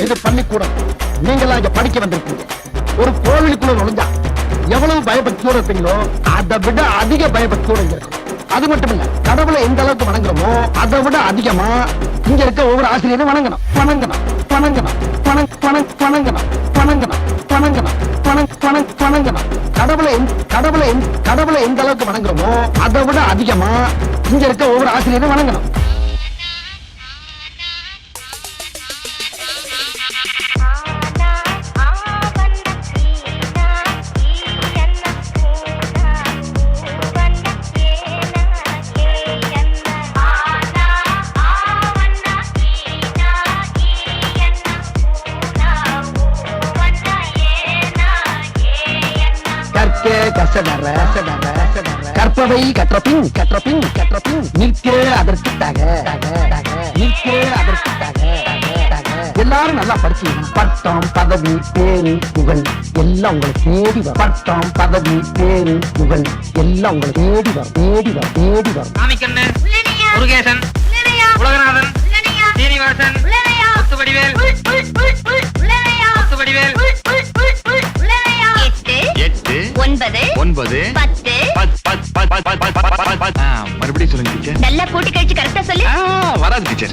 இது பள்ளிக்கூடம் நீங்களா இங்க படிக்க வந்திருக்கீங்க. ஒரு கோவிலுக்குள்ள நுழைஞ்சா எவ்வளவு பயபக்தியோட இருப்பீங்களோ அதை விட அதிக பயபக்தியோட இங்க இருக்கும் அது மட்டும் இல்ல கடவுளை எந்த அளவுக்கு வணங்குறோமோ அதை விட அதிகமா இங்க இருக்க ஒவ்வொரு ஆசிரியரும் வணங்கணும். வணங்கணும் வணங்கணும் பணம் பணம் வணங்கணும் வணங்கணும் வணங்கணும் பணம் பணம் வணங்கணும். கடவுளை கடவுளை கடவுளை எந்த அளவுக்கு வணங்குறோமோ அதை விட அதிகமா இங்க இருக்க ஒவ்வொரு ஆசிரியரும் வணங்கணும். கேயன்ன கற்க கசடற கசடற கசடற கற்பவை கற்றபின் கற்றபின் கற்றபின். நிற்க அதற்கு தக நிற்க அதற்கு தக எல்லாரும் நல்லா படிச்சீங்க பட்டம் பதவி பேரு புகழ். எல்லாம் உங்களை தேடி வரும். பட்டம் பதவி பேரு புகழ். எல்லாம் உங்களை தேடி வரும். தேடி வரும். தேடி வரும். முருகேசன். உலகநாதன். மறுபடியும் சொல்லுங்க டீச்சர். நல்லா கூட்டி கழிச்சு கரெக்டா சொல்லு. வராது டீச்சர்.